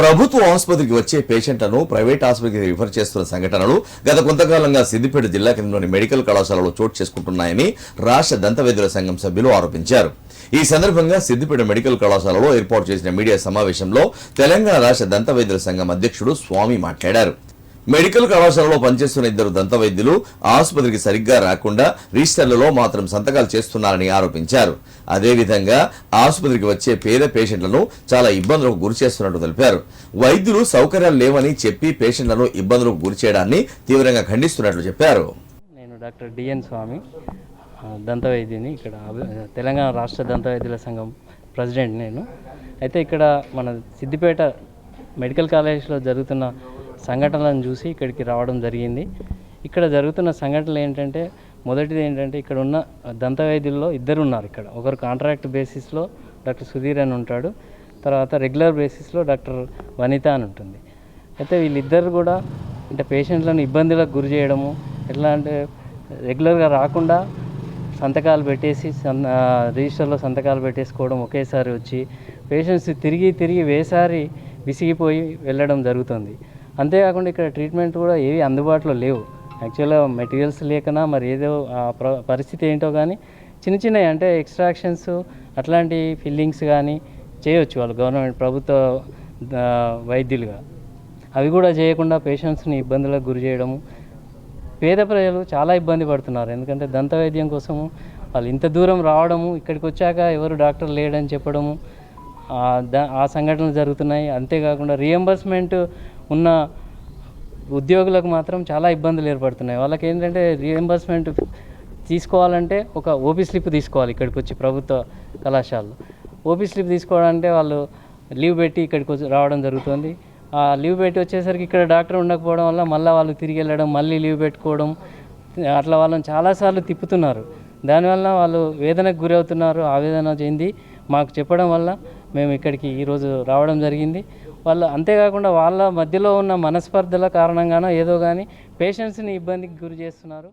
ప్రభుత్వ ఆసుపత్రికి వచ్చే పేషెంట్లను ప్రైవేట్ ఆసుపత్రికి రిఫర్ చేస్తున్న సంఘటనలు గత కొంతకాలంగా సిద్దిపేట జిల్లా కేంద్రంలోని మెడికల్ కళాశాలలో చోటు చేసుకుంటున్నాయని రాష్ట్ర దంతవైద్యుల సంఘం సభ్యులు ఆరోపించారు. ఈ సందర్భంగా సిద్దిపేట మెడికల్ కళాశాలలో ఏర్పాటు చేసిన మీడియా సమావేశంలో తెలంగాణ రాష్ట్ర దంతవైద్యుల సంఘం అధ్యక్షుడు స్వామి మాట్లాడారు. మెడికల్ కళాశాలలో పనిచేస్తున్న ఇద్దరు దంత వైద్యులు ఆసుపత్రికి సరిగ్గా రాకుండా రిజిస్టర్లలో మాత్రం సంతకాలు చేస్తున్నారని ఆరోపించారు. అదేవిధంగా ఆసుపత్రికి వచ్చే పేద పేషెంట్లను చాలా ఇబ్బందులకు గురి చేస్తున్నట్టు తెలిపారు. వైద్యులు సౌకర్యాలు లేవని చెప్పి పేషెంట్లను ఇబ్బందులకు గురి చేయడాన్ని తీవ్రంగా ఖండిస్తున్నట్లు చెప్పారు. నేను డాక్టర్ డిఎన్ స్వామి దంతవైద్యుని దంత వైద్యుని ఇక్కడ తెలంగాణ రాష్ట్ర దంత వైద్యుల సంఘం ప్రెసిడెంట్ నేను. అయితే ఇక్కడ మన సిద్దిపేట మెడికల్ కాలేజ్లో జరుగుతున్న సంఘటనలను చూసి ఇక్కడికి రావడం జరిగింది. ఇక్కడ జరుగుతున్న సంఘటనలు ఏంటంటే మొదటిది ఏంటంటే ఇక్కడ ఉన్న దంత వైద్యుల్లో ఇద్దరు ఉన్నారు ఇక్కడ. ఒకరు కాంట్రాక్ట్ బేసిస్లో డాక్టర్ సుధీర్ అని ఉంటాడు. తర్వాత రెగ్యులర్ బేసిస్లో డాక్టర్ వనిత అని ఉంటుంది. అయితే వీళ్ళిద్దరు కూడా అంటే పేషెంట్లను ఇబ్బందులకు గురి చేయడము ఎట్లా అంటే రెగ్యులర్గా రాకుండా సంతకాలు పెట్టేసి రిజిస్టర్లో సంతకాలు పెట్టేసుకోవడం ఒకేసారి వచ్చి పేషెంట్స్ తిరిగి తిరిగి వేసారి విసిగిపోయి వెళ్ళడం జరుగుతుంది. అంతేకాకుండా ఇక్కడ ట్రీట్మెంట్ కూడా ఏవి అందుబాటులో లేవు. యాక్చువల్గా మెటీరియల్స్ లేకనా మరి ఏదో పరిస్థితి ఏంటో కానీ చిన్న చిన్నవి అంటే ఎక్స్ట్రాక్షన్స్ అట్లాంటి ఫిల్లింగ్స్ కానీ చేయొచ్చు వాళ్ళు గవర్నమెంట్ ప్రభుత్వ వైద్యులుగా. అవి కూడా చేయకుండా పేషెంట్స్ని ఇబ్బందులకు గురి చేయడము. పేద ప్రజలు చాలా ఇబ్బంది పడుతున్నారు. ఎందుకంటే దంత వైద్యం కోసము వాళ్ళు ఇంత దూరం రావడము ఇక్కడికి వచ్చాక ఎవరు డాక్టర్ లేడని చెప్పడము ఆ ఆ సంఘటనలు జరుగుతున్నాయి. అంతేకాకుండా రియంబర్స్మెంట్ ఉన్న ఉద్యోగులకు మాత్రం చాలా ఇబ్బందులు ఏర్పడుతున్నాయి. వాళ్ళకి ఏంటంటే రియంబర్స్మెంట్ తీసుకోవాలంటే ఒక ఓపీ స్లిప్ తీసుకోవాలి ఇక్కడికి వచ్చి ప్రభుత్వ కళాశాలలో. ఓపీ స్లిప్ తీసుకోవాలంటే వాళ్ళు లీవ్ పెట్టి ఇక్కడికి వచ్చి రావడం జరుగుతుంది. ఆ లీవ్ పెట్టి వచ్చేసరికి ఇక్కడ డాక్టర్ ఉండకపోవడం వల్ల మళ్ళీ వాళ్ళు తిరిగి వెళ్ళడం మళ్ళీ లీవ్ పెట్టుకోవడం అట్లా వాళ్ళని చాలాసార్లు తిప్పుతున్నారు. దానివల్ల వాళ్ళు వేదనకు గురవుతున్నారు ఆవేదన చెంది మాకు చెప్పడం వల్ల మేము ఇక్కడికి ఈరోజు రావడం జరిగింది. వాళ్ళు అంతేకాకుండా వాళ్ళ మధ్యలో ఉన్న మనస్పర్ధల కారణంగానో ఏదో కానీ పేషెంట్స్ని ఇబ్బందికి గురి చేస్తున్నారు.